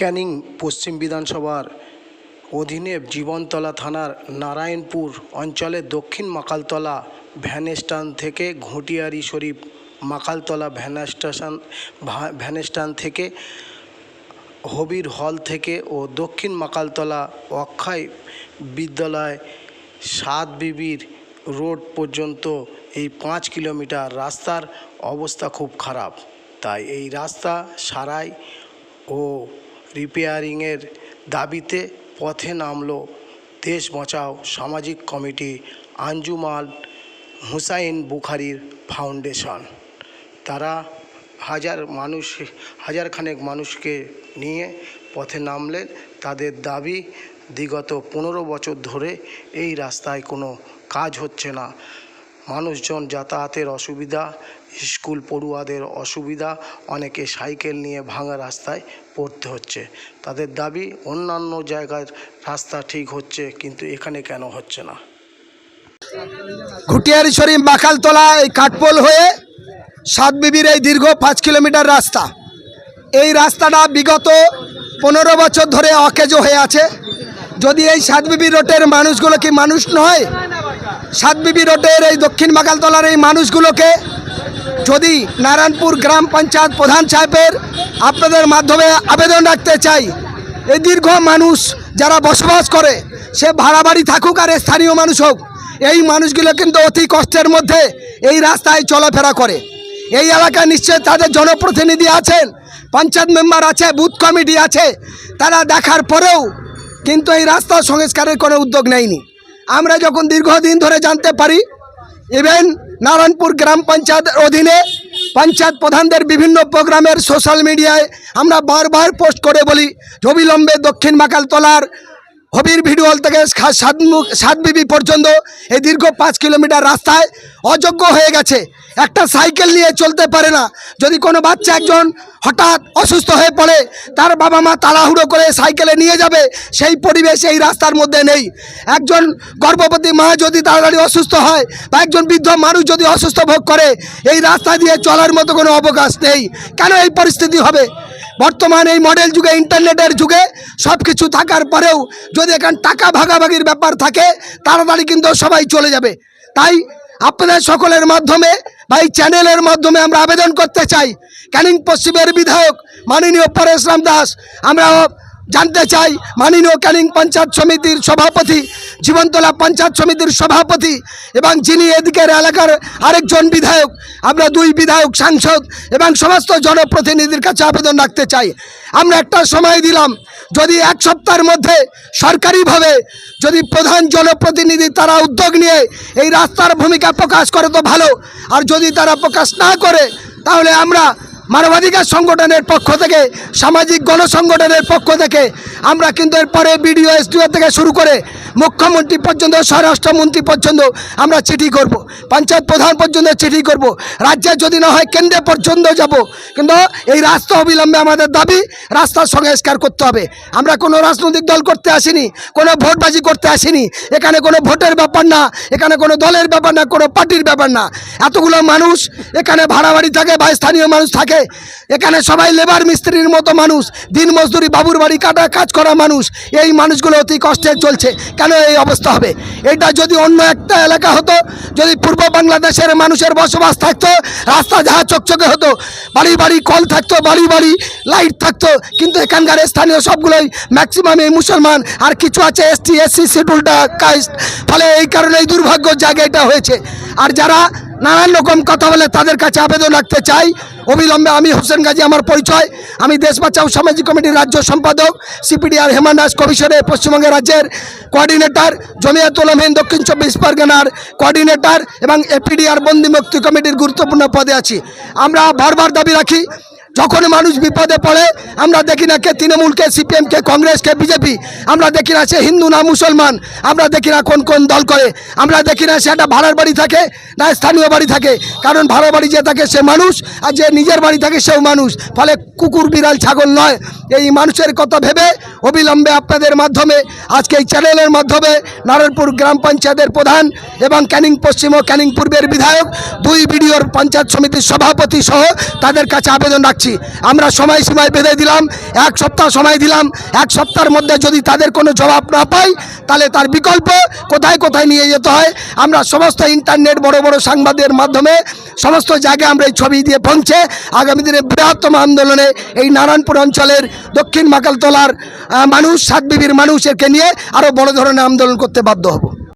ক্যানিং পশ্চিম বিধানসভার অধীনে জীবনতলা থানার নারায়ণপুর অঞ্চলের দক্ষিণ মাকালতলা ভ্যান স্ট্যান্ড থেকে Ghutiari Sharif Makaltala van station van stand থেকে হবির হল থেকে ও দক্ষিণ মাকালতলা অক্ষয় বিদ্যালয় সাত বিবির রোড পর্যন্ত এই পাঁচ কিলোমিটার রাস্তার অবস্থা খুব খারাপ। তাই এই রাস্তা সারাই ও রিপেয়ারিংয়ের দাবিতে পথে নামলো দেশ বাঁচাও সামাজিক কমিটি আঞ্জুমান হুসাইন বুখারির ফাউন্ডেশন। তারা হাজার মানুষ হাজার খানেক মানুষকে নিয়ে পথে নামলেন। তাদের দাবি, বিগত পনেরো বছর ধরে এই রাস্তায় কোনো কাজ হচ্ছে না। মানুষজন যাতায়াতের অসুবিধা স্কুল পড়ুয়াদের অসুবিধা, অনেকে সাইকেল নিয়ে ভাঙা রাস্তায় পড়তে হচ্ছে। তাদের দাবি, অন্যান্য জায়গার রাস্তা ঠিক হচ্ছে, কিন্তু এখানে কেন হচ্ছে না? ঘুটিয়ারি শরীফ মাখালতলা এই কাঠপোল হয়ে সাত বিবির এই দীর্ঘ পাঁচ কিলোমিটার রাস্তা। এই রাস্তাটা বিগত পনেরো বছর ধরে অকেজো হয়ে আছে। যদি এই সাত বিবি রোডের মানুষগুলো কি মানুষ নয়, সাত বিবি রোডের এই দক্ষিণ বাকালতলার এই মানুষগুলোকে যদি নারায়ণপুর গ্রাম পঞ্চায়েত প্রধান সাহেবের আপনাদের মাধ্যমে আবেদন রাখতে চাই, এই দীর্ঘ মানুষ যারা বসবাস করে, সে ভাড়া বাড়ি থাকুক আর স্থানীয় মানুষ হোক, এই মানুষগুলো কিন্তু অতি কষ্টের মধ্যে এই রাস্তায় চলাফেরা করে। এই এলাকায় নিশ্চয় তাদের জনপ্রতিনিধি আছেন, পঞ্চায়েত মেম্বার আছে, বুথ কমিটি আছে, তারা দেখার পরেও কিন্তু এই রাস্তা সংস্কারের কোনো উদ্যোগ নেয়নি। আমরা যখন দীর্ঘদিন ধরে জানতে পারি ইভেন নারায়ণপুর গ্রাম পঞ্চায়েতের অধীনে পঞ্চায়েত প্রধানদের বিভিন্ন প্রোগ্রামের সোশ্যাল মিডিয়ায় আমরা বারবার পোস্ট করে বলি অবিলম্বে দক্ষিণ মাকালতলার হবির ভিডিওল থেকে সাতমুখ সাতবিবি পর্যন্ত এই দীর্ঘ পাঁচ কিলোমিটার রাস্তায় অযোগ্য হয়ে গেছে। একটা সাইকেল নিয়ে চলতে পারে না। যদি কোনো বাচ্চা একজন হঠাৎ অসুস্থ হয়ে পড়ে, তার বাবা মা তাড়াহুড়ো করে সাইকেলে নিয়ে যাবে, সেই পরিবেশ এই রাস্তার মধ্যে নেই। একজন গর্ভবতী মা যদি তাড়াতাড়ি অসুস্থ হয় বা একজন বৃদ্ধ মানুষ যদি অসুস্থ ভোগ করে, এই রাস্তা দিয়ে চলার মতো কোনো অবকাশ নেই। কেন এই পরিস্থিতি হবে? বর্তমান এই মডেল যুগে ইন্টারনেটের যুগে সব কিছু থাকার পরেও যদি এখানে টাকা ভাগাভাগির ব্যাপার থাকে, তাড়াতাড়ি কিন্তু সবাই চলে যাবে। তাই আপনাদের সকলের মাধ্যমে বা এই চ্যানেলের মাধ্যমে আমরা আবেদন করতে চাই। ক্যানিং পশ্চিমের বিধায়ক মাননীয় পরেশ রাম দাস, আমরা জানতে চাই মাননীয় ক্যানিং পঞ্চায়েত সমিতির সভাপতি জীবনতলা পঞ্চায়েত সমিতির সভাপতি এবং যিনি এদিকের এলাকার আরেকজন বিধায়ক, আমরা দুই বিধায়ক, সাংসদ এবং সমস্ত জনপ্রতিনিধির কাছে আবেদন রাখতে চাই। আমরা একটা সময় দিলাম, যদি এক সপ্তাহের মধ্যে সরকারিভাবে যদি প্রধান জনপ্রতিনিধি তারা উদ্যোগ নিয়ে এই রাস্তার ভূমিকা প্রকাশ করে তো ভালো, আর যদি তারা প্রকাশ না করে, তাহলে আমরা মানবাধিকার সংগঠনের পক্ষ থেকে, সামাজিক গণসংগঠনের পক্ষ থেকে আমরা কিন্তু এরপরে বিডিও, এসডিও থেকে শুরু করে মুখ্যমন্ত্রী পর্যন্ত, স্বরাষ্ট্রমন্ত্রী পর্যন্ত আমরা চিঠি করব। পঞ্চায়েত প্রধান পর্যন্ত চিঠি করব। রাজ্যে যদি না হয় কেন্দ্রে পর্যন্ত যাব। কিন্তু এই রাস্তা অবিলম্বে আমাদের দাবি রাস্তার সংস্কার করতে হবে। আমরা কোনো রাজনৈতিক দল করতে আসিনি, কোনো ভোটবাজি করতে আসিনি। এখানে কোনো ভোটের ব্যাপার না, এখানে কোনো দলের ব্যাপার না, কোনো পার্টির ব্যাপার না। এতগুলো মানুষ এখানে ভাড়া বাড়ি থাকে বা স্থানীয় মানুষ থাকে। এখানে সবাই লেবার মিস্ত্রির মতো মানুষ। দিন মজদুরি বাবুর বাড়ি কাটা, কাজ করা মানুষ, এই মানুষগুলো অতি কষ্টে চলছে। কেন এই অবস্থা হবে? এটা যদি অন্য একটা এলাকা হতো, যদি পূর্ব বাংলাদেশের মানুষের বসবাস থাকতো, রাস্তা যাহা চকচকে হতো, বাড়ি বাড়ি কল থাকতো, বাড়ি বাড়ি লাইট থাকতো, কিন্তু এখানকার স্থানীয় সবগুলোই ম্যাক্সিমাম এই মুসলমান, আর কিছু আছে এসটি এসসি শিডিউলটা কাস্ট ফলে এই কারণে এই দুর্ভাগ্য জায়গাটা হয়েছে। আর যারা নানান রকম কথা বলে তাদের কাছে আবেদন রাখতে চাই অবিলম্বে আমি হোসেন গাজী আমার পরিচয়। আমি দেশ বাঁচাও সামাজিক কমিটির রাজ্য সম্পাদক, সিপিডিআর হেমান দাস কমিশনের পশ্চিমবঙ্গের রাজ্যের কোঅর্ডিনেটর, জমিয়াত উলামহীন দক্ষিণ চব্বিশ পরগনার কোঅর্ডিনেটর এবং এপিডিআর বন্দি মুক্তি কমিটির গুরুত্বপূর্ণ পদে আছি। আমরা বারবার দাবি রাখি যখন মানুষ বিপদে পড়ে, আমরা দেখি না কে তৃণমূলকে সিপিএমকে কংগ্রেসকে বিজেপি। আমরা দেখি না সে হিন্দু না মুসলমান। আমরা দেখি না কোন কোন দল করে। আমরা দেখি না সে একটা ভাড়ার বাড়ি থাকে, না স্থানীয় বাড়ি থাকে। কারণ ভাড়া বাড়ি যে থাকে সে মানুষ, আর যে নিজের বাড়ি থাকে সেও মানুষ। ফলে কুকুর, বিড়াল, ছাগল নয়। এই মানুষের কথা ভেবে অবিলম্বে আপনাদের মাধ্যমে, আজকে এই চ্যানেলের মাধ্যমে নারায়ণপুর গ্রাম পঞ্চায়েতের প্রধান এবং ক্যানিং পশ্চিম ও ক্যানিং পূর্বের বিধায়ক, দুই বিডিওর পঞ্চায়েত সমিতির সভাপতি সহ তাদের কাছে আবেদন রাখতে করছি। আমরা সময় সময়সীমায় বেঁধে দিলাম, এক সপ্তাহ সময় দিলাম, এক সপ্তাহের মধ্যে যদি তাদের কোনো জবাব না পাই, তাহলে তার বিকল্প কোথায় কোথায় নিয়ে যেতে হয়? আমরা সমস্ত ইন্টারনেট বড় বড় সাংবাদিকের মাধ্যমে সমস্ত জায়গায় আমরা এই ছবি দিয়ে পৌঁছে আগামী দিনে বৃহত্তম আন্দোলনে এই নারায়ণপুর অঞ্চলের দক্ষিণ মাকালতলার মানুষ সাতবিবির মানুষ একে নিয়ে আরও বড় ধরনের আন্দোলন করতে বাধ্য হব।